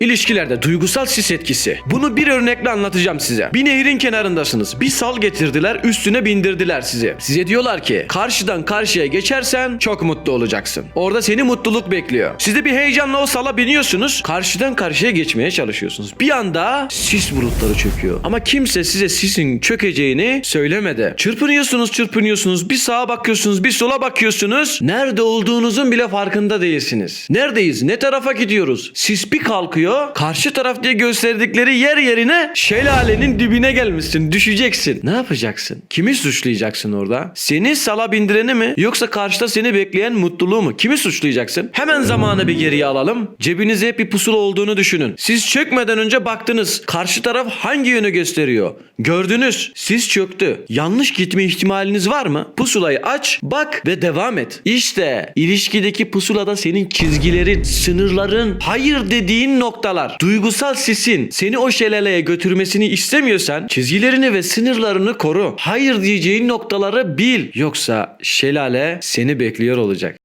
İlişkilerde duygusal sis etkisi. Bunu bir örnekle anlatacağım size. Bir nehrin kenarındasınız. Bir sal getirdiler, üstüne bindirdiler sizi. Size diyorlar ki karşıdan karşıya geçersen çok mutlu olacaksın. Orada seni mutluluk bekliyor. Siz de bir heyecanla o sala biniyorsunuz. Karşıdan karşıya geçmeye çalışıyorsunuz. Bir anda sis bulutları çöküyor. Ama kimse size sisin çökeceğini söylemedi. Çırpınıyorsunuz, çırpınıyorsunuz. Bir sağa bakıyorsunuz, bir sola bakıyorsunuz. Nerede olduğunuzun bile farkında değilsiniz. Neredeyiz? Ne tarafa gidiyoruz? Sis bir kalkıyor. Karşı taraf diye gösterdikleri yer yerine şelalenin dibine gelmişsin. Düşeceksin. Ne yapacaksın? Kimi suçlayacaksın orada? Seni sala bindireni mi? Yoksa karşıda seni bekleyen mutluluğu mu? Kimi suçlayacaksın? Hemen zamanı bir geriye alalım. Cebinizde hep bir pusula olduğunu düşünün. Siz çökmeden önce baktınız. Karşı taraf hangi yönü gösteriyor? Gördünüz. Siz çöktü. Yanlış gitme ihtimaliniz var mı? Pusulayı aç, bak ve devam et. İşte ilişkideki pusulada senin çizgilerin, sınırların, hayır dediğin noktalar. Duygusal sisin seni o şelaleye götürmesini istemiyorsan çizgilerini ve sınırlarını koru. Hayır diyeceğin noktaları bil. Yoksa şelale seni bekliyor olacak.